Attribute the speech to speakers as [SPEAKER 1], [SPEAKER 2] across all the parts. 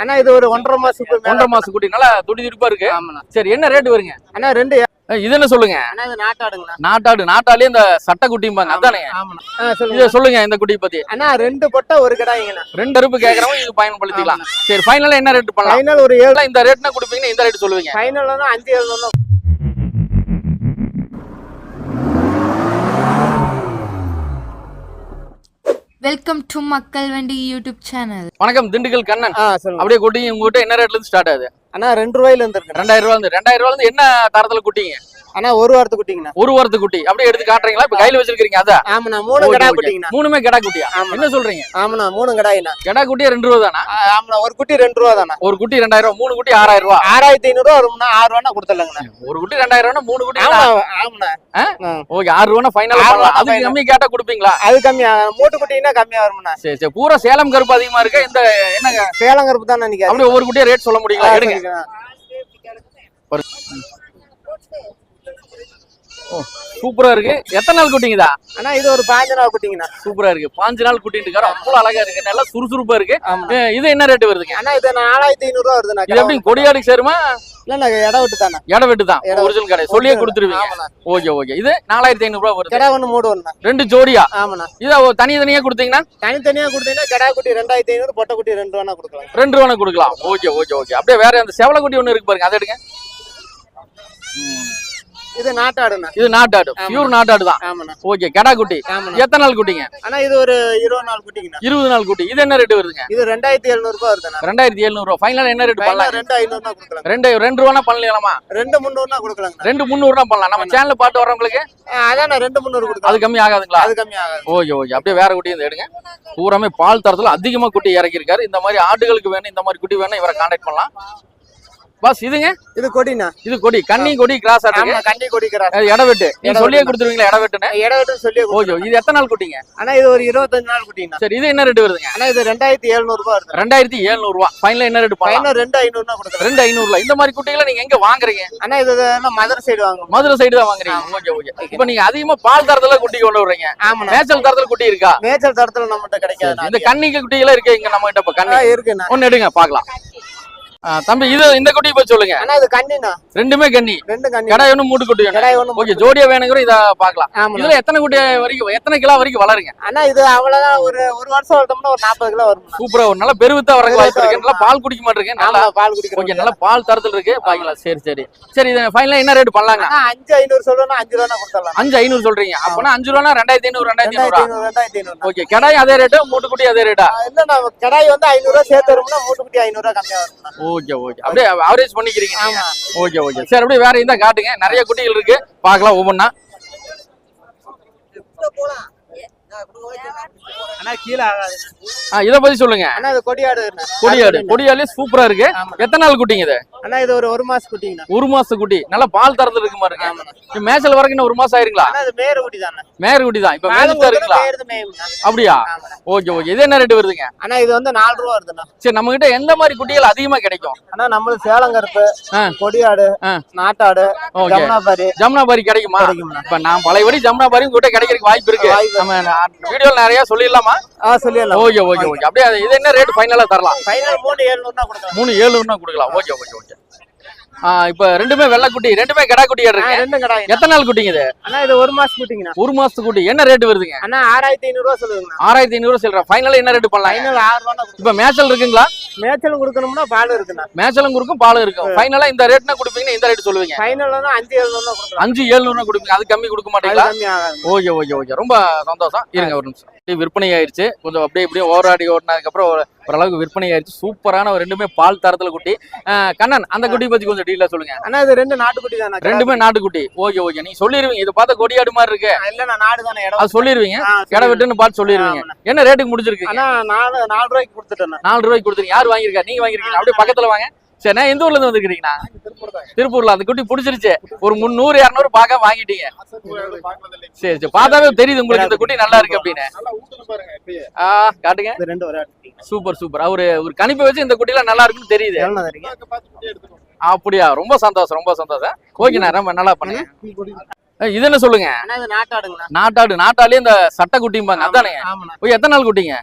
[SPEAKER 1] அண்ணா இது ஒரு ஒன்றரை மேல
[SPEAKER 2] ஒன்றரை மாசம் குட்டி நல்லா துடி துடிப்பா இருக்கு. சரி என்ன ரேட் வருங்க?
[SPEAKER 1] அண்ணா ரெண்டு.
[SPEAKER 2] இது என்ன சொல்லுங்க? நாட்டாடு நாட்டாலே இந்த சட்டை குட்டிம்பாங்க அதானே? இதை சொல்லுங்க இந்த குட்டியை பத்தி.
[SPEAKER 1] அண்ணா ரெண்டு பொட்டை ஒரு கடாய்ங்கண்ணா.
[SPEAKER 2] ரெண்டு அறுப்பு கேக்குறவங்க இது பயன்படுத்திக்கலாம். சரி ஃபைனலா என்ன ரேட் பண்ணலாம்?
[SPEAKER 1] ஃபைனல் ஒரு ஏழு.
[SPEAKER 2] இந்த ரேட்னா கொடுப்பீங்கன்னா இந்த ரேட் சொல்லுவீங்க.
[SPEAKER 1] ஃபைனல் அஞ்சு ஏழு
[SPEAKER 3] வெல்கம் டு மக்கள் வண்டி யூடியூப் சேனல்.
[SPEAKER 2] வணக்கம் திண்டுக்கல் கண்ணன். அப்படியே குட்டி உங்ககிட்ட என்ன ரேட்ல இருந்து ஸ்டார்ட் ஆகுது?
[SPEAKER 1] அண்ணா ரெண்டு ரூபாயில இருந்து இருக்கு.
[SPEAKER 2] ரெண்டாயிரம் ரூபா இருந்து ரெண்டாயிரம் ரூபால இருந்து என்ன தரத்துல குட்டிங்க?
[SPEAKER 1] அண்ணா ஒரு வாரத்துக்கு குட்டிங்கண்ணா.
[SPEAKER 2] ஒரு வாரத்து குட்டி. அப்படியே எடுத்து காட்டுறீங்களா? இப்ப கையில வச்சிருக்கீங்க அதான்.
[SPEAKER 1] ஆமாண்ணா மூணு கடா. குட்டிங்கண்ணா.
[SPEAKER 2] மூணுமே கெடா குட்டியா. என்ன சொல்றீங்க?
[SPEAKER 1] ஆமாண்ணா மூணு கடாயிண்ணா.
[SPEAKER 2] கெடா குட்டியே ரெண்டு ரூபா தானா?
[SPEAKER 1] ஆமாண்ணா ஒரு குட்டி ரெண்டு ரூபா தானே
[SPEAKER 2] ஒரு குட்டி ரெண்டாயிரம் மூணு குட்டி ஆறாயிரம் ரூபா.
[SPEAKER 1] ஆறாயிரத்தி ஐநூறு ரூபா வரும்னா ஆறு ரூபா கொடுத்துடலாங்கண்ணா.
[SPEAKER 2] ஒரு குட்டி ரெண்டாயிரம் ரூபா மூணு குட்டி
[SPEAKER 1] ஆமா ஆமாண்ணா.
[SPEAKER 2] ஓகே ஆறு ரூபா ஃபைனல் அதுக்கு. கம்மி கேட்டா கொடுப்பீங்களா?
[SPEAKER 1] அது கம்மியா மூட்டு குட்டிங்கன்னா கம்மியா வரும்ண்ணா.
[SPEAKER 2] சரி சரி. பூரா சேலம் கருப்பு அதிகமா இருக்கு? இந்த என்னங்க?
[SPEAKER 1] சேலம் கருப்பு தான் நினைக்கிறேன்
[SPEAKER 2] அப்படியே ஒவ்வொரு குட்டியா ரேட் சொல்ல முடியுங்களா? எடுங்க. சூப்பரா இருக்கு. எத்தனை நாள் குட்டிங்கதா
[SPEAKER 1] அண்ணா இது ஒரு பாஞ்சு நாள் குட்டிங்கண்ணா.
[SPEAKER 2] சூப்பரா இருக்கு. பாஞ்சு நாள் குட்டிட்டு இருக்காரு அவ்வளவு அழகா இருக்கு. நல்லா சுறுசுறுப்பா இருக்கு. இது என்ன ரேட் வருதுங்க?
[SPEAKER 1] அண்ணா இது நாலாயிரத்தி ஐநூறு ரூபா வருதுண்ணா
[SPEAKER 2] இது எப்படி கொடியாடுக்கு சேருமா?
[SPEAKER 1] இல்லண்ணா இடம் விட்டு தானே
[SPEAKER 2] இட வெட்டு தான்
[SPEAKER 1] இடம்
[SPEAKER 2] ஒரிஜினல் கடை. சொல்லியே கொடுத்துருவீங்க. Okay okay. இது நாலாயிரத்தி ஐநூறு ரூபா வருது.
[SPEAKER 1] கிடா ஒன்று மூடு ஒண்ணா.
[SPEAKER 2] ரெண்டு ஜோடியா?
[SPEAKER 1] ஆமாண்ணா.
[SPEAKER 2] இதை தனி தனியா கொடுத்தீங்கன்னா?
[SPEAKER 1] கொடுத்தீங்கன்னா கிடா குட்டி ரெண்டாயிரத்தி ஐநூறு பொட்டை குட்டி ரெண்டு ரூபா கொடுக்கலாம்.
[SPEAKER 2] ரெண்டு ரூபா கொடுக்கலாம். Okay okay okay. அப்படியே வேற அந்த செவலை குட்டி ஒண்ணு இருக்கு பாருங்க. அதை எடுங்க.
[SPEAKER 1] இது நாட்டாடுண்ணா.
[SPEAKER 2] இது நாட்டாடு. பியூர் நாட்டாடு தான். ஓகே கெடா குட்டி. எத்தனை நாள் குட்டிங்க?
[SPEAKER 1] அண்ணா இது ஒரு இருபது நாள் குட்டிங்கண்ணா.
[SPEAKER 2] இருபது நாள் குட்டி. இது என்ன ரேட் வருதுங்க?
[SPEAKER 1] இது ரெண்டாயிரத்தி எழுநூறு ரூபாய் வருதுண்ணா.
[SPEAKER 2] ரெண்டாயிரத்தி எழுநூறு ரூபா ஃபைனல் என்ன ரேட் பண்ணலாம்?
[SPEAKER 1] ரெண்டு ஐநூறுனா கொடுக்கலாம்.
[SPEAKER 2] ரெண்டு ரெண்டு ரூபா பண்ணலாமா?
[SPEAKER 1] ரெண்டு முந்நூறுனா கொடுக்கலாங்கண்ணா.
[SPEAKER 2] ரெண்டு முந்நூறுனா பண்ணலாம். நம்ம சேனல்ல பாட்டு வரவங்களுக்கு
[SPEAKER 1] அதான் ரெண்டு முந்நூறு கொடுக்கலாம்.
[SPEAKER 2] அது கம்மி ஆகாதுங்களா?
[SPEAKER 1] அது கம்மி ஆகாது.
[SPEAKER 2] ஓகே ஓகே அப்படியே வேற குட்டி எடுங்க. பூராமே பால் தரத்துல அதிகமா குட்டி இறக்கிருக்காரு இந்த மாதிரி ஆடுகளுக்கு வேணும் இந்த மாதிரி குட்டி வேணும் இவரை கான்டாக்ட் பண்ணலாம். பாஸ் இதுங்க?
[SPEAKER 1] இது கொடிண்ணா.
[SPEAKER 2] இது கொடி. கன்னி கொடி கிராஸ்
[SPEAKER 1] ஆமா கண்டி கொடிக்கிறா
[SPEAKER 2] அது இடவெட்டு நீங்க சொல்லியே. கொடுத்துருவீங்களா இடவெட்டுன்னு
[SPEAKER 1] இடம் விட்டு சொல்லி
[SPEAKER 2] ஓகே இது எத்தனை நாள் குட்டிங்க?
[SPEAKER 1] அண்ணா இது ஒரு இருபத்தஞ்சு நாள் குட்டிங்கண்ணா.
[SPEAKER 2] சரி இது என்ன ரேட் வருதுங்க?
[SPEAKER 1] அண்ணா இது ரெண்டாயிரத்தி எழுநூறு ரூபாய் வருது
[SPEAKER 2] ரெண்டாயிரத்தி எழுநூறு ரூபா. ஃபைனல் என்ன ரேட் பண்ணலாம்
[SPEAKER 1] ரெண்டு ஐநூறுனா கொடுக்கலாம்.
[SPEAKER 2] ரெண்டு ஐநூறுல. இந்த மாதிரி குட்டிகளை நீங்க எங்க வாங்குறீங்க?
[SPEAKER 1] அண்ணா இது என்ன மதுரை சைடு வாங்குவோம்.
[SPEAKER 2] மதுரை சைடு தான் வாங்குறீங்க. ஓகே ஓகே இப்போ நீங்க அதிகமா பால் தரத்துல குட்டி கொண்டு வர்றீங்க.
[SPEAKER 1] ஆமாண்ணா.
[SPEAKER 2] மேய்ச்சல் தரத்துல குட்டி இருக்கா?
[SPEAKER 1] மேய்ச்சல் தரத்துல நம்மகிட்ட கிடைக்காது.
[SPEAKER 2] இந்த கன்னிக்கு குட்டிகளா இருக்கு இங்க நம்ம கிட்ட கண்ணி
[SPEAKER 1] இருக்குண்ணா.
[SPEAKER 2] ஒன்னு எடுங்க பாக்கலாம். தம்பி இது இந்த குட்டி போய் சொல்லுங்க.
[SPEAKER 1] அண்ணா இது கண்ணிண்ணா.
[SPEAKER 2] ரெண்டுமே கன்னி
[SPEAKER 1] ரெண்டு கண்ணி.
[SPEAKER 2] கடை ஒண்ணு மூட்டு குட்டி
[SPEAKER 1] கிடாய் ஒண்ணு
[SPEAKER 2] ஓகே ஜோடியா வேணுங்கிற இத பாக்கலாம்
[SPEAKER 1] ஆமாண்ணா.
[SPEAKER 2] இதுல எத்தனை குட்டி வரைக்கும் எத்தனை கிலோ வரைக்கும் வளருங்க?
[SPEAKER 1] அண்ணா இது அவ்வளவுதான். ஒரு ஒரு வருஷம் வளர்த்தோம்னா ஒரு நாற்பது கிலோ வரும்
[SPEAKER 2] சூப்பரா ஒரு நல்ல பெருவித்தா வரக்கு வாய்ப்பு இருக்கு. நல்லா பால் குடிக்க மாட்டிருக்கு நல்லா
[SPEAKER 1] பால் குடிக்கிறோம்.
[SPEAKER 2] ஓகே நல்ல பால் தரத்துல இருக்கு. பாக்கலாம் சரி சரி. சரி இது ஃபைனலா என்ன ரேட் பண்ணலாங்க?
[SPEAKER 1] அண்ணா அஞ்சு ஐநூறு சொல்லுவோம்னா அஞ்சு ரூபா கொடுத்துடலாம்.
[SPEAKER 2] அஞ்சு ஐநூறு சொல்றீங்க. அப்பனா அஞ்சு ரூபா ரெண்டாயிரத்தி ஐநூறு ரெண்டாயிரத்தி
[SPEAKER 1] ரெண்டாயிரத்தி
[SPEAKER 2] ஐநூறு
[SPEAKER 1] ஐநூறு ரெண்டாயிரத்தி ஐநூறு
[SPEAKER 2] ஓகே கடாய் அதே ரேட்டு மூட்டு குட்டி அதே ரேட்டா
[SPEAKER 1] இல்ல நம்ம கடாய் வந்து ஐநூறு ரூபா சேர்த்து வரும்னா மூட்டு குட்டி ஐநூறு ரூபா கம்மியா வரும்ண்ணா.
[SPEAKER 2] Okay okay. அப்படியே அவரேஜ் பண்ணிக்கிறீங்க. Okay okay. சரி அப்படியே வேற இருந்தா காட்டுங்க. நிறைய குட்டிகள் இருக்கு. பார்க்கலாம் ஒவ்வொன்றா
[SPEAKER 1] அண்ணா கீழே ஆகாது.
[SPEAKER 2] இதை பத்தி சொல்லுங்க.
[SPEAKER 1] அண்ணா இது கொடியாடு
[SPEAKER 2] கொடியாடு. கொடியாலே சூப்பரா இருக்கு. எத்தனை நாள் குட்டிங்க இது?
[SPEAKER 1] அண்ணா இது ஒரு ஒரு மாசம் குட்டிங்கண்ணா.
[SPEAKER 2] ஒரு மாசத்து குட்டி. நல்லா பால் தரத்துல இருக்கு பாருங்க. மேய்ச்சல் வரைக்கும் இன்னும் ஒரு மாசம் ஆயிருங்களா?
[SPEAKER 1] மேரு குட்டி தானே
[SPEAKER 2] மேயர் குட்டி தான். இப்ப மேய்ச்சல் இருக்குங்களா? அப்படியா. Okay okay. இது என்ன ரேட் வருதுங்க?
[SPEAKER 1] அண்ணா இது வந்து நாலு ரூபா வருதுண்ணா.
[SPEAKER 2] சரி நம்ம கிட்ட எந்த மாதிரி குட்டிகள் அதிகமா கிடைக்கும்?
[SPEAKER 1] அண்ணா நம்மளுக்கு சேலம் கருப்பு
[SPEAKER 2] ஆ.
[SPEAKER 1] கொடியாடு. நாட்டாடு ஜமுனாபாரி.
[SPEAKER 2] ஜமுனாபாரி கிடைக்குமா? இப்ப நான் பழையபடி ஜமுனாபாரி உங்ககிட்ட கிடைக்கிறதுக்கு வாய்ப்பு இருக்கு. நம்ம வீடியோல நிறைய சொல்லிடலாமா?
[SPEAKER 1] சொல்லிடலாம்.
[SPEAKER 2] Okay okay. ஓகே அப்படியே அது- இது என்ன ரேட் ஃபைனலா தரலாம்.
[SPEAKER 1] ஃபைனல் மூணு ஏழுநூறுனா கொடுக்கலாம்.
[SPEAKER 2] மூணு கொடுக்கலாம். ஓகே ஓகே ஓகே இப்ப ரெண்டுமே வெள்ளை குட்டி ரெண்டுமே கடா குட்டி இருக்கு
[SPEAKER 1] ரெண்டும் கடாய்.
[SPEAKER 2] எத்தனை நாள் குட்டிங்க இது?
[SPEAKER 1] அண்ணா இது ஒரு மாசம் குட்டிங்கண்ணா.
[SPEAKER 2] ஒரு மாசத்து குட்டி. என்ன ரேட் வருதுங்க?
[SPEAKER 1] அண்ணா ஆறாயிரத்தி ஐநூறு ரூபா சொல்லுங்கண்ணா
[SPEAKER 2] ஆறாயிரத்தி ஐநூறு சொல்றேன். ஃபைனலா என்ன ரேட் பண்ணலாம்?
[SPEAKER 1] ஃபைனல் ஆறு ரூபா
[SPEAKER 2] இப்ப மேய்ச்சல் இருக்குங்களா?
[SPEAKER 1] மேய்ச்சலும் கொடுக்கணும்னா பால் இருக்குண்ணா.
[SPEAKER 2] மேய்ச்சலும் இருக்கும் பாலும் இருக்கும். ஃபைனலா இந்த ரேட்னா கொடுப்பீங்கன்னா இந்த ரேட் சொல்லுவீங்க.
[SPEAKER 1] ஃபைனல் தான் அஞ்சு ஏழுநூறுனா
[SPEAKER 2] அஞ்சு ஏழுநூறுனா கொடுப்பீங்க. அது கம்மி கொடுக்க மாட்டீங்களா? Okay okay okay. ரொம்ப சந்தோஷம். இருங்க ஒரு நிமிஷம். அப்படியே விற்பனை ஆயிருச்சு கொஞ்சம் அப்படியே இப்படியே ஓராடி ஓடினதுக்கு அப்புறம் ஒரு- ஓரளவுக்கு விற்பனை ஆயிருச்சு சூப்பரான ஒரு ரெண்டுமே பால் தரத்துல குட்டி. கண்ணன் அந்த குட்டி பத்தி கொஞ்சம் டீலா சொல்லுங்க.
[SPEAKER 1] அண்ணா இது ரெண்டு நாட்டுக்குட்டி தானே
[SPEAKER 2] ரெண்டுமே நாட்டுக்குட்டி ஓகே ஓகே. நீங்க சொல்லிருவீங்க. இது பார்த்தா கொடியாடு மாதிரி இருக்கு.
[SPEAKER 1] இல்ல நான் நாடு தானே இடம்
[SPEAKER 2] அது சொல்லிருவீங்க. கடை விட்டுன்னு பார்த்து சொல்லிருவீங்க. என்ன ரேட்டுக்கு முடிச்சிருக்கீங்க
[SPEAKER 1] அண்ணா நாலு நாலு ரூபாய்க்கு கொடுத்துட்டேண்ணா.
[SPEAKER 2] நாலு ரூபாய்க்கு கொடுத்துருங்க யார் வாங்கியிருக்கா? நீங்க வாங்கிருக்கீங்க அப்படியே பக்கத்துல வாங்க. சரி நான் எந்த ஊர்ல இருந்து வந்துருக்கீங்கண்ணா திருப்பூர்ல அந்த குட்டி பிடிச்சிருச்சு. ஒரு முந்நூறு இரநூறு பார்க்க வாங்கிட்டீங்க சரி சரி. பார்த்தாவே தெரியுது உங்களுக்கு இந்த குட்டி நல்லா இருக்கு அப்படின்னு. ஆ காட்டுங்க.
[SPEAKER 1] இது ரெண்டு ஒரு
[SPEAKER 2] சூப்பர் சூப்பர். அவரு ஒரு கணிப்பை வச்சு இந்த குட்டிலாம் நல்லா இருக்குன்னு தெரியுது. அப்படியா? ரொம்ப சந்தோஷம் ரொம்ப சந்தோஷம். ஓகேண்ணா ரொம்ப நல்லா பண்ணுங்க. இது என்ன சொல்லுங்க? நாட்டாடு. நாட்டாலே இந்த சட்டை குட்டிம்பாங்க அதானே? எத்தனை நாள் குட்டிங்க?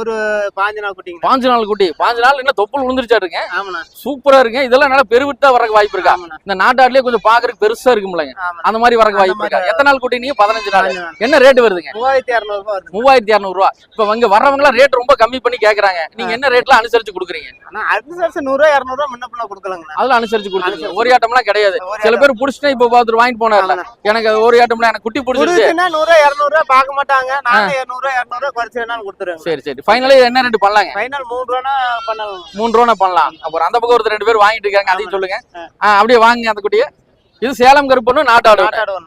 [SPEAKER 1] ஒரு பாஞ்சு நாள் குட்டிங்க
[SPEAKER 2] பாஞ்சு நாள் குட்டி. பாஞ்சு நாள் என்ன தொப்புள் விழுந்துருச்சா
[SPEAKER 1] ஆமாண்ணா.
[SPEAKER 2] சூப்பரா இருக்கு. இதெல்லாம் நல்லா பெருவிட்டா வரக்கு வாய்ப்பு இருக்கா? இந்த நாட்டாடுலயே கொஞ்சம் பாக்குறதுக்கு பெருசா இருக்கும்லங்க அந்த மாதிரி வரக்கு வாய்ப்பு இருக்கா? எத்தனை நாள் குட்டி நீங்க? பதினஞ்சு நாள். என்ன ரேட் வருதுங்க?
[SPEAKER 1] மூவாயிரத்தி இரநூறு
[SPEAKER 2] மூவாயிரத்தி இரநூறு ரூபா இப்ப இங்க வர்றவங்க எல்லாம் ரேட் ரொம்ப கம்மி பண்ணி கேக்குறாங்க. நீங்க என்ன ரேட்ல அனுசரிச்சு கொடுக்குறீங்க?
[SPEAKER 1] வருஷம் நூறு ரூபா இரநூறு ரூபா முன்ன பின்ன கொடுக்கலங்கண்ணா.
[SPEAKER 2] அதுல அனுசரிச்சு கொடுக்குறீங்க.
[SPEAKER 1] அனுசரிச்சு.
[SPEAKER 2] ஒரு ஆட்டம்லாம் கிடையாது சில பேர் புடிச்சுட்டு இப்ப பார்த்துட்டு வாங்கிட்டு போனார்ல. எனக்கு அது ஒரு ஆட்டம்ல எனக்கு குட்டி பிடிச்சிருச்சு.
[SPEAKER 1] கொடுத்துன்னா நூறு இரநூறு ரூபா பார்க்க மாட்டாங்க. நானும் இரநூறு ரூபா இரநூறு ரூபா குறைச்சு வேணாலும் கொடுத்துருவேன்.
[SPEAKER 2] சரி சரி. ஃபைனலி என்ன ரேட் பண்ணலாங்க?
[SPEAKER 1] ஃபைனல் மூணு ரூபா பண்ணலாம்.
[SPEAKER 2] மூணு ரூபா பண்ணலாம். அப்புறம் அந்த பக்கம் ஒருத்தர் ரெண்டு பேர் வாங்கிட்டு இருக்காங்க அதையும் சொல்லுங்க. அப்படியே வாங்குங்க அந்த குட்டியை. இது சேலம் கருப்பணும் நாட்டாடு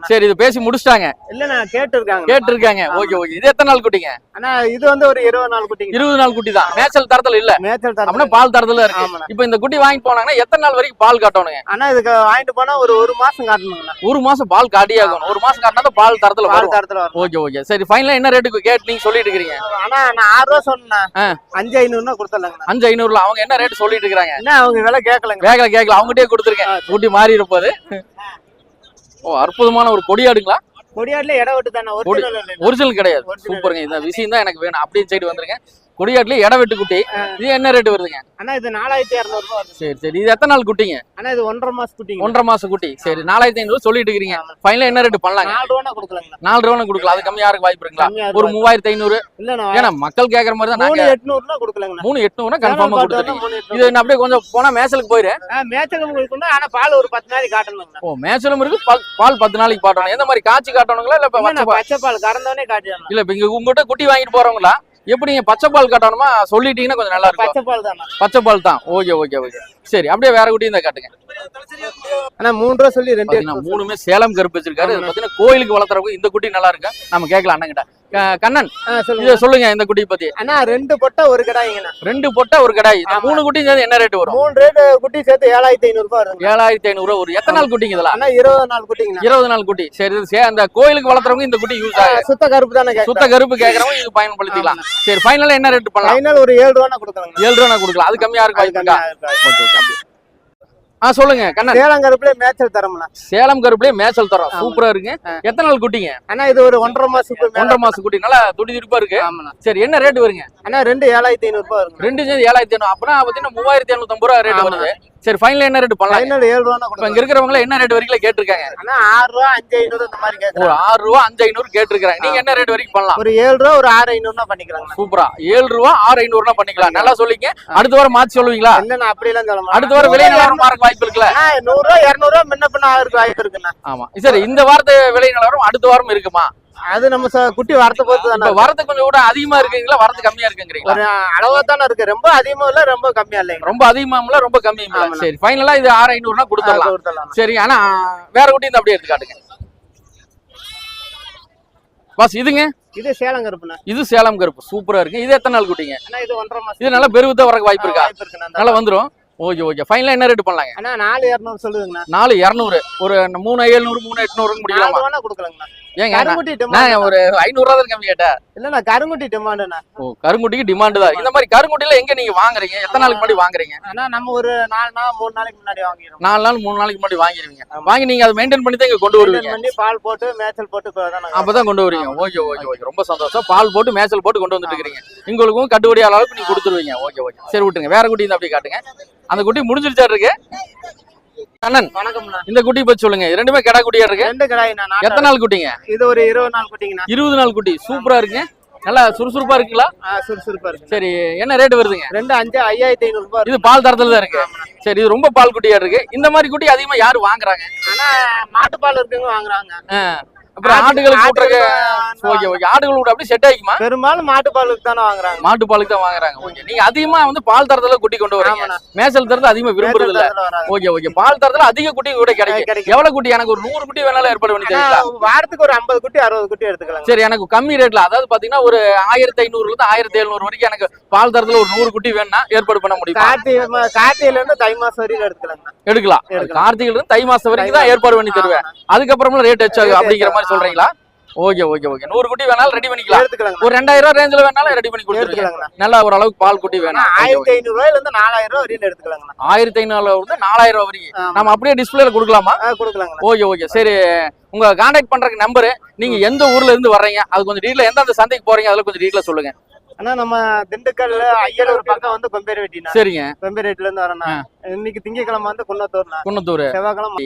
[SPEAKER 2] சரி இது பேசி முடிச்சிட்டாங்க.
[SPEAKER 1] இல்லண்ணா கேட்டு இருக்காங்க
[SPEAKER 2] கேட்டு இருக்காங்க ஓகே ஓகே. இது எத்தனை நாள் குட்டிங்க?
[SPEAKER 1] ஆனா இது வந்து ஒரு இருபது நாள் குட்டிங்க.
[SPEAKER 2] இருபது நாள் குட்டி தான். மேய்ச்சல் தரத்துல இல்ல.
[SPEAKER 1] மேய்ச்சல் தரம்
[SPEAKER 2] அப்படின்னா பால் தரத்துல இருக்கு. இப்ப இந்த குட்டி வாங்கிட்டு போனாங்கன்னா எத்தனை நாள் வரைக்கும் பால் காட்டணுங்க?
[SPEAKER 1] ஆனா இதுக்கு வாங்கிட்டு போனா ஒரு ஒரு மாசம் காட்டணுங்கண்ணா.
[SPEAKER 2] ஒரு மாசம் பால் காட்டியே ஆகணும் ஒரு மாசம் காட்டினா பால் தரத்துல
[SPEAKER 1] பால் தரத்துல
[SPEAKER 2] ஓகே ஓகே. சரி ஃபைனலா என்ன ரேட்டுக்கு கேட்டு நீங்க சொல்லிட்டு இருக்கீங்க
[SPEAKER 1] ஆனா நான் ஆறு ரூபா சொன்னேன். அஞ்சு ஐநூறுனா கொடுத்துடலாங்கண்ணா.
[SPEAKER 2] அஞ்சு ஐநூறுல அவங்க என்ன ரேட் சொல்லிட்டு இருக்காங்க
[SPEAKER 1] என்ன அவங்க விலை கேட்கலங்க
[SPEAKER 2] வேகல கேட்கல. அவங்ககிட்டயே கொடுத்துருக்கேன். குட்டி மாறி இருப்பது ஓ அற்புதமான ஒரு கொடியாடுங்களா
[SPEAKER 1] கொடியாட்டுல இடம் விட்டு தானே.
[SPEAKER 2] ஒரிஜினல் கிடையாது. சூப்பருங்க இந்த விஷயம் தான் எனக்கு வேணும். அப்படியே சைடு வந்துருங்க கொடியாட்டுல இட வெட்டு குட்டி. இது என்ன ரேட் வருதுங்க?
[SPEAKER 1] ஆனா இது நாலாயிரத்தி இரநூறு
[SPEAKER 2] சரி சரி. இது எத்தனை நாள் குட்டிங்க?
[SPEAKER 1] ஆனா இது ஒன்றரை மாசம் குட்டிங்க.
[SPEAKER 2] ஒன்றரை மாசம் குட்டி. சரி நாலாயிரத்தி ஐநூறு சொல்லிட்டு இருக்கிறீங்க. ஃபைனலா என்ன ரேட் பண்ணலாங்க?
[SPEAKER 1] நாலு ரூபா கொடுக்கலாங்கண்ணா
[SPEAKER 2] நாலு ரூபா கொடுக்கலாம் அது கம்மியா இருக்கு வாய்ப்பு இருக்குங்களா? ஒரு மூவாயிரத்தி ஐநூறு. ஏன்னா மக்கள் கேக்குற மாதிரி தான்
[SPEAKER 1] மூணு எட்நூறுனா கொடுக்கலாங்கண்ணா.
[SPEAKER 2] மூணு எட்நூறுனா கன்ஃபார்மா கொடுத்துட்டீங்க
[SPEAKER 1] மூணு
[SPEAKER 2] இது என்ன அப்படியே கொஞ்சம் போனா மேய்ச்சலுக்கு போயிரு.
[SPEAKER 1] உங்களுக்கு ஆனா பால் ஒரு பத்து நாளைக்கு காட்டணுங்கண்ணா.
[SPEAKER 2] ஓ மேய்ச்சலும் இருக்கு பால் பத்து நாளைக்கு பாட்டணும் எந்த மாதிரி காய்ச்சி காட்டணுங்களா இல்ல பச்சை பால்?
[SPEAKER 1] கறந்தவனே காட்டிடணும்
[SPEAKER 2] இல்ல இப்ப இங்க உங்ககிட்ட குட்டி வாங்கிட்டு போறவங்களா? எப்படி நீங்க பச்சை பால் காட்டணுமா? சொல்லிட்டீங்கன்னா கொஞ்சம் நல்லா இருக்கும்.
[SPEAKER 1] பச்சை பால் தானே
[SPEAKER 2] பச்சை பால் தான். Okay okay okay. சரி அப்படியே வேற குட்டி காட்டுங்க.
[SPEAKER 1] ஆனா மூணு ரூபா சொல்லி ரெண்டு
[SPEAKER 2] மூணுமே சேலம் கருப்பு வச்சிருக்காரு. பாத்தீங்கன்னா கோயிலுக்கு வளர்த்துறவங்க இந்த குட்டி நல்லா இருக்கு? நம்ம கேட்கலாம் அண்ணன் கண்ணன்
[SPEAKER 1] சொல்லுங்க.
[SPEAKER 2] இந்த குட்டி பத்தி.
[SPEAKER 1] அண்ணா ரெண்டு பொட்டை ஒரு கடாய்ங்கண்ணா
[SPEAKER 2] ரெண்டு பொட்டை ஒரு கடாய். மூணு குட்டி சேர்ந்து என்ன ரேட் வரும்?
[SPEAKER 1] மூணு ரேட்டு குட்டி சேர்த்து ஏழாயிரத்தி ஐநூறு ரூபாய்
[SPEAKER 2] ஏழாயிரத்தி ஐநூறு ரூபா ஒரு எத்தனை நாள் குட்டிங்க இதெல்லாம்?
[SPEAKER 1] அண்ணா இருபது நாள் குட்டிங்கண்ணா
[SPEAKER 2] இருபது நாள் குட்டி. சரி அந்த கோயிலுக்கு வளர்த்துறவங்க இந்த குட்டி யூஸ் ஆகும்
[SPEAKER 1] சுத்த கருப்பு தானே
[SPEAKER 2] சுத்த கருப்பு கேக்குறவங்க இது பயன்படுத்திக்கலாம். சரி ஃபைனலா என்ன ரேட் பண்ணலாம்?
[SPEAKER 1] ஃபைனல் ஒரு ஏழு ரூபா கொடுக்கலாங்க
[SPEAKER 2] ஏழு ரூபா கொடுக்கலாம். அது கம்மியா இருக்கு? ஆ சொல்லுங்க கண்ணன்.
[SPEAKER 1] சேலம் கருப்புல மேய்ச்சல் தரம்ண்ணா.
[SPEAKER 2] சேலம் கருப்புலயே மேய்ச்சல் தரோம். சூப்பரா இருக்கு எத்தனை நாள் குட்டிங்க?
[SPEAKER 1] அண்ணா இது ஒரு ஒன்றரை மேல
[SPEAKER 2] ஒன்றரை மாசம் குட்டி நல்லா துடி துடிப்பா இருக்கு.
[SPEAKER 1] ஆமாண்ணா.
[SPEAKER 2] சரி என்ன ரேட் வருங்க?
[SPEAKER 1] அண்ணா ரெண்டு ஏழாயிரத்தி ஐநூறு ரூபாய்
[SPEAKER 2] ரெண்டு ஏழாயிரத்தி ஐநூறு. அப்படின்னா பாத்தீங்கன்னா மூவாயிரத்தி ஐநூத்தி ரூபா ரேட். வருது. சரி ஃபைனல் என்ன ரேட் பண்ணலாம்?
[SPEAKER 1] ஃபைனல் ஏழு ரூபா
[SPEAKER 2] இப்ப இங்க
[SPEAKER 1] கொடுங்க
[SPEAKER 2] இருக்கிறவங்க என்ன ரேட் வரைக்கும் கேட்டிருக்காங்க?
[SPEAKER 1] அண்ணா ஆறு ரூபா அஞ்சு ஐநூறு இந்த மாதிரி
[SPEAKER 2] ஒரு
[SPEAKER 1] கேட்கலாம்
[SPEAKER 2] ஆறு ரூபா அஞ்சு ஐநூறு கேட்டிருக்காங்க நீங்க என்ன ரேட் வரைக்கும் பண்ணலாம்?
[SPEAKER 1] ஒரு ஏழு ரூபா ஒரு ஆறு ஐநூறுனா பண்ணிக்கலாங்கண்ணா
[SPEAKER 2] சூப்பரா ஏழு ரூபா ஆறு ஐநூறுனா பண்ணிக்கலாம். நல்லா சொல்லிங்க அடுத்த வாரம் மாத்தி சொல்லுவீங்களா?
[SPEAKER 1] இல்லண்ணா அப்படியெல்லாம் சொல்ல மாட்டேன்.
[SPEAKER 2] அடுத்த வாரம் விலை நிலவரம் மாறக்கு வாய்ப்பு
[SPEAKER 1] அண்ணா நூறு ரூபா இருநூறு ரூபா முன்ன பின்ன ஆகிறதுக்கு வாய்ப்பு இருக்குண்ணா.
[SPEAKER 2] ஆமா. சரி இந்த வாரத்து விலை நிலவரம் அடுத்த வாரம் இருக்குமா?
[SPEAKER 1] அது நம்ம குட்டி வரத்தை பொறுத்து தானே
[SPEAKER 2] இப்ப வரது கொஞ்சம் கூட அதிகமா இருக்குங்களா? வரது கம்மியா இருக்குங்கிறீங்களா?
[SPEAKER 1] ஒரு அளவா தானே இருக்கு. ரொம்ப அதிகமும் இல்ல ரொம்ப கம்மியா இல்லைங்க.
[SPEAKER 2] ரொம்ப அதிகமாமல ரொம்ப கம்மியும்
[SPEAKER 1] ஆமாண்ணா.
[SPEAKER 2] சரி ஃபைனலா இது ஆறு ஐநூறுனா கொடுத்துடலாம்.
[SPEAKER 1] கொடுத்துடலாம்.
[SPEAKER 2] சரி ஆனா வேற குட்டி இந்த அப்படியே எடுத்து காட்டுங்க. பாஸ் இதுங்க?
[SPEAKER 1] இது சேலம் கருப்புண்ணா.
[SPEAKER 2] இது சேலம் கருப்பு. சூப்பரா இருக்கு. இது எத்தனை நாள் குட்டிங்க?
[SPEAKER 1] இது ஒன்றரை மாசம்.
[SPEAKER 2] இது நல்லா பெருவித்த வரக்கு வாய்ப்பு இருக்கா? நல்லா வந்துரும். Okay okay. ஃபைனலா என்ன ரேட் பண்ணலாங்க?
[SPEAKER 1] அண்ணா நாலு இரநூறு சொல்லுதுங்கண்ணா.
[SPEAKER 2] நாலு இரநூறு. ஒரு மூணு எழுநூறு மூணு எட்நூறு
[SPEAKER 1] நாலு வேணா கொடுக்கலாங்கண்ணா.
[SPEAKER 2] ஏங்க ஒரு ஐநூறு ரூபா தான் கம்மி கேட்டேன்.
[SPEAKER 1] இல்லண்ணா கருங்குட்டி டிமாண்டுண்ணா
[SPEAKER 2] ஓ கருங்குட்டிக்கு டிமாண்ட் தான். இந்த மாதிரி கருங்குட்டில எங்க நீங்க வாங்குறீங்க? எத்தனை நாளைக்கு முன்னாடி வாங்குறீங்க?
[SPEAKER 1] ஆனா நம்ம ஒரு நாலு நாள் மூணு நாளைக்கு முன்னாடி வாங்கிடுவோம்
[SPEAKER 2] நாலு நாள் மூணு நாளைக்கு முன்னாடி வாங்கிடுவீங்க. வாங்கி நீங்க அதை மெயின்டைன் பண்ணி தான் இங்க கொண்டு வருவீங்க.
[SPEAKER 1] பண்ணி பால் போட்டு மேய்ச்சல் போட்டு இப்போ தான்
[SPEAKER 2] கொண்டு வருவீங்க. Okay okay okay. ரொம்ப சந்தோஷம். பால் போட்டு மேய்ச்சல் போட்டு கொண்டு வந்துட்டு இருக்கீங்க உங்களுக்கும் கட்டுப்படி அளவுக்கு நீங்க கொடுத்துருவீங்க. Okay okay. சரி விட்டுங்க வேற குட்டி இந்த அப்படியே காட்டுங்க. அந்த குட்டி முடிஞ்சிருச்சா இருக்கு? அண்ணன்
[SPEAKER 1] வணக்கம்ண்ணா.
[SPEAKER 2] இந்த குட்டி பத்தி சொல்லுங்க. ரெண்டுமே கடா குட்டியா இருக்கு?
[SPEAKER 1] ரெண்டு நாட்டு
[SPEAKER 2] எத்தனை நாள் குட்டிங்க?
[SPEAKER 1] இது ஒரு இருபது நாள் குட்டிங்கண்ணா.
[SPEAKER 2] இருபது நாள் குட்டி. சூப்பரா இருக்குங்க நல்லா சுறுசுறுப்பா இருக்குங்களா?
[SPEAKER 1] சுறுசுறுப்பா இருக்கு.
[SPEAKER 2] சரி என்ன ரேட் வருதுங்க?
[SPEAKER 1] ரெண்டு அஞ்சு ஐயாயிரத்தி ஐநூறு ரூபாய்
[SPEAKER 2] இது பால் தரத்துல தான் இருக்கு. சரி இது ரொம்ப பால் குட்டியா இருக்கு. இந்த மாதிரி குட்டி அதிகமா யாரு வாங்குறாங்க?
[SPEAKER 1] ஆனா மாட்டுப்பால் இருக்கவங்க வாங்குறாங்க.
[SPEAKER 2] அப்புறம் கூட்டுறக்கு
[SPEAKER 1] ஆட்டுக்கு
[SPEAKER 2] ஓகே ஓகே. ஆடுகள் கூட அப்படி செட் ஆகிக்குமா?
[SPEAKER 1] பெரும்பாலும் மாட்டுப்பாலுக்கு தானே வாங்குறாங்க.
[SPEAKER 2] மாட்டு பாலுக்கு தான் வாங்குறாங்க. ஓகே. நீங்க அதிகமா வந்து பால் தரத்துல குட்டி கொண்டு வரீங்க. மேய்ச்சல் தரத்துல அதிகமா விரும்புறது இல்ல. Okay okay. பால் தரத்துல அதிக குட்டி கூட கிடைக்கும். எவ்வளவு குட்டி? எனக்கு ஒரு நூறு குட்டி வேணாலும் ஏற்பாடு பண்ணி
[SPEAKER 1] வாரத்துக்கு ஒரு ஐம்பது குட்டி அறுபது குட்டி எடுத்துக்கலாம்
[SPEAKER 2] சரி எனக்கு கம்மி ரேட்ல. அதாவது பாத்தீங்கன்னா ஒரு ஆயிரத்தி ஐநூறுல இருந்து ஆயிரத்தி எழுநூறு வரைக்கும் எனக்கு பால் தரத்துல ஒரு நூறு குட்டி வேணும்னா ஏற்பாடு பண்ண முடியுமா?
[SPEAKER 1] கார்த்திகை கார்த்திகைல இருந்து தை மாசம் வரையில எடுத்துக்கலாங்க.
[SPEAKER 2] எடுக்கலாம். கார்த்திகைல இருந்து தை மாசம் வரைக்கும் தான் ஏற்பாடு பண்ணி தருவேன். அதுக்கப்புறமா ரேட் வச்சாகும்
[SPEAKER 1] Rate
[SPEAKER 2] அப்படிங்கிற மாதிரி
[SPEAKER 1] ஆமா.
[SPEAKER 2] சொல்றீங்களா? Okay okay okay. நூறு குட்டி வேணாலும் ரெடி பண்ணிக்கலாம். ஒரு ரெண்டாயிரம் ரூபாய் ரேஞ்சில் வேணாலும் ரெடி பண்ணி கொடுத்துருங்க.
[SPEAKER 1] எடுத்துக்கலாங்கண்ணா.
[SPEAKER 2] நல்லா ஓரளவுக்கு பால் குட்டி வேணும்.
[SPEAKER 1] ஆயிரத்தி ஐநூறு ரூபாயில இருந்து நாலாயிரம் ரூபாய் வரையில எடுத்துக்கலாங்கண்ணா.
[SPEAKER 2] ஆயிரத்தி ஐநூறுல இருந்து நாலாயிரம் ரூபாய் வரைக்கும். நம்ம அப்படியே டிஸ்பிளேல கொடுக்கலாமா?
[SPEAKER 1] ஆ, கொடுக்கலாங்கண்ணா.
[SPEAKER 2] Okay okay. சரி உங்க கான்டாக்ட் பண்றதுக்கு நம்பரு நீங்க எந்த ஊர்ல இருந்து வர்றீங்க? அது கொஞ்சம் டீட்டெயில் எந்தெந்த சந்தைக்கு போறீங்க? அதுல கொஞ்சம் டீட்டெயில் சொல்லுங்க.
[SPEAKER 1] அண்ணா நம்ம திண்டுக்கல் ஐயலூர் பக்கம் வந்து கொம்பேரி வெட்டினா
[SPEAKER 2] சரிங்க.
[SPEAKER 1] கொம்பேரி வெட்டில இருந்து வரேண்ணா. இன்னைக்கு திங்கக்கிழமை வந்து குன்னத்தூர்ண்ணா ஆ,
[SPEAKER 2] குன்னத்தூர்
[SPEAKER 1] செவ்வாய்க்கிழமை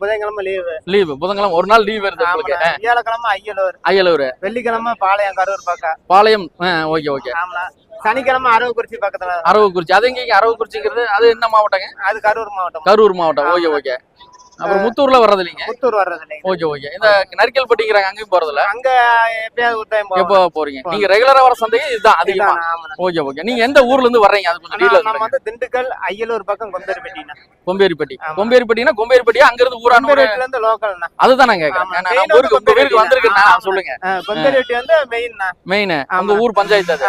[SPEAKER 1] புதன்கிழமை லீவு.
[SPEAKER 2] லீவு. புதன்கிழமை ஒரு நாள் லீவ் வருது உங்களுக்கு.
[SPEAKER 1] வியாழக்கிழமை ஐயலூர்.
[SPEAKER 2] அயலூர்
[SPEAKER 1] வெள்ளிக்கிழமை பாளையம் கரூர் பக்கம்.
[SPEAKER 2] Palayam okay okay.
[SPEAKER 1] ஆமாண்ணா. சனிக்கிழமை அரவக்குறிச்சி பக்கத்துல.
[SPEAKER 2] அரவக்குறிச்சி. அது எங்க அரவக்குறிச்சிங்கிறது? அது என்ன மாவட்டங்க?
[SPEAKER 1] அது கரூர் மாவட்டம்.
[SPEAKER 2] கரூர் மாவட்டம். Okay okay. அப்புறம் முத்தூர்ல வர்றது இல்லைங்க
[SPEAKER 1] புத்தூர் வர்றது இல்லைங்க
[SPEAKER 2] ஓகே ஓகே. இந்த நரிக்கல்பட்டிங்கிறாங்க அங்கேயும் போறதுல
[SPEAKER 1] அங்க எப்பயாவது ஒரு டைம்
[SPEAKER 2] எப்போ போறீங்க? நீங்க ரெகுலரா வர சந்தைக்கு இதுதான் அதிகமா. Okay okay. நீங்க எந்த ஊர்ல இருந்து வர்றீங்க? அது கொஞ்சம்
[SPEAKER 1] நம்ம வந்து திண்டுக்கல் ஐயலூர் பக்கம் கொம்பேரி வெட்டினா
[SPEAKER 2] கொம்பேரிப்பட்டி. கொம்பேரிப்பட்டினா கொம்பேரிப்பட்டியா அங்க இருந்து ஊரான
[SPEAKER 1] இருந்து லோக்கல்ண்ணா
[SPEAKER 2] அதுதான் நான் கேக்குறேன். நான் ஊருக்கு உங்க ஊருக்கு வந்திருக்கேன். சொல்லுங்க.
[SPEAKER 1] கொம்பேரி வெட்டி வந்து
[SPEAKER 2] மெயின்
[SPEAKER 1] ஆமா.
[SPEAKER 2] உங்க ஊர் பஞ்சாயத்து அது.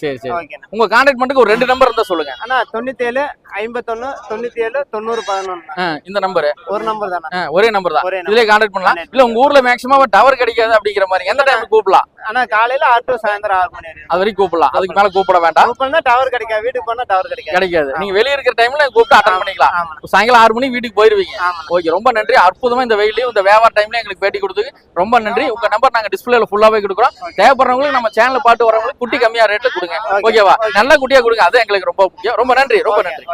[SPEAKER 2] சரி சரி. உங்க கான்டாக்ட் பண்ணுறதுக்கு ஒரு ரெண்டு நம்பர் இருந்தா சொல்லுங்க.
[SPEAKER 1] அண்ணா தொண்ணூத்தி ஏழு ஐம்பத்தொன்னு தொண்ணூத்தி ஏழு தொண்ணூறு பதினொன்னு.
[SPEAKER 2] இந்த நம்பர்
[SPEAKER 1] ஒரு நம்பர் தானே?
[SPEAKER 2] ஒரே நம்பர் தான். இதுலயே கான்டாக்ட் பண்ணலாம். இல்ல உங்க ஊர்ல மேக்ஸிமம் டவர் கிடைக்காது அப்படிங்கிற மாதிரி. எந்த டைம் கூப்பிடலாம்?
[SPEAKER 1] அண்ணா காலையில ஆறு டு சாயந்தரம் ஆறு மணி வரையும்.
[SPEAKER 2] அது வரைக்கும் கூப்பிடலாம். அதுக்கு மேல கூப்பிட வேண்டாம்.
[SPEAKER 1] பண்ணா டவர் கிடைக்காது வீட்டுக்கு போனா டவர் கிடைக்காது.
[SPEAKER 2] கிடைக்காது. நீங்க வெளிய இருக்கிற டைம்ல கூப்பிட்டு அட்டன் பண்ணிக்கலாம். சாயங்காலம் ஆறு மணிக்கு வீட்டுக்கு போயிருவீங்க. ஓகே ரொம்ப நன்றி. அற்புதமா இந்த வெயிலையும் இந்த வியாபார டைம்ல எங்களுக்கு பேட்டி கொடுத்துக்கு ரொம்ப நன்றி. உங்க நம்பர் நாங்க டிஸ்பிளேல ஃபுல்லாவே கொடுக்குறோம். தேவைப்படுறவங்களுக்கு நம்ம சேனல் பாட்டு வரவங்களுக்கு குட்டி கம்மியா ரேட்ல கொடுங்க. ஓகேவா? நல்ல குட்டியா கொடுங்க. அது எங்களுக்கு ரொம்ப முக்கியம். ரொம்ப நன்றி. ரொம்ப நன்றி.